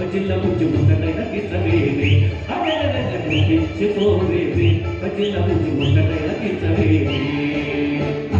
పజిల్ల పుంజు ముందటైన కిసవేవి అడలెలెలె పుంజు పోవేవి పజిల్ల పుంజు ముందటైన కిసవేవి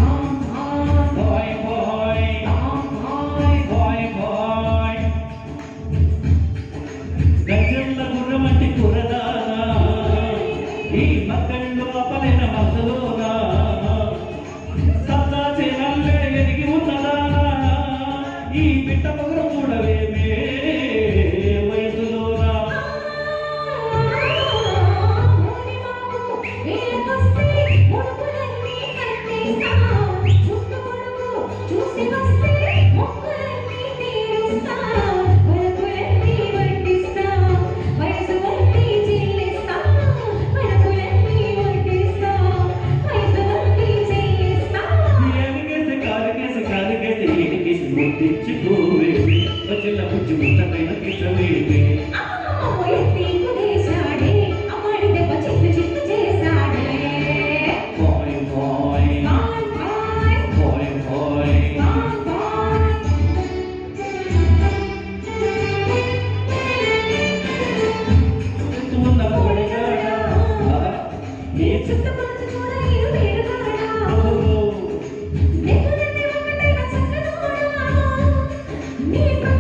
తెచ్చిపోవే వచ్చిన పుచ్చి ముత్తమైన కిష్టమే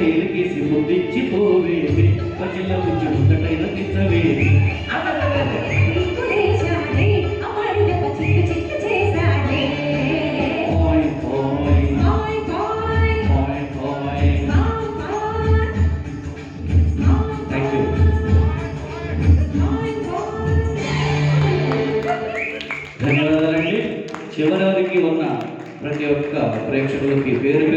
వేలికేసి ముద్దిచ్చి పోవేవి ప్రజల నుంచి ముందటైన కించవేవి ధన్యవాదాలండి ఉన్న ప్రతి ఒక్క ప్రేక్షకులకి పేరు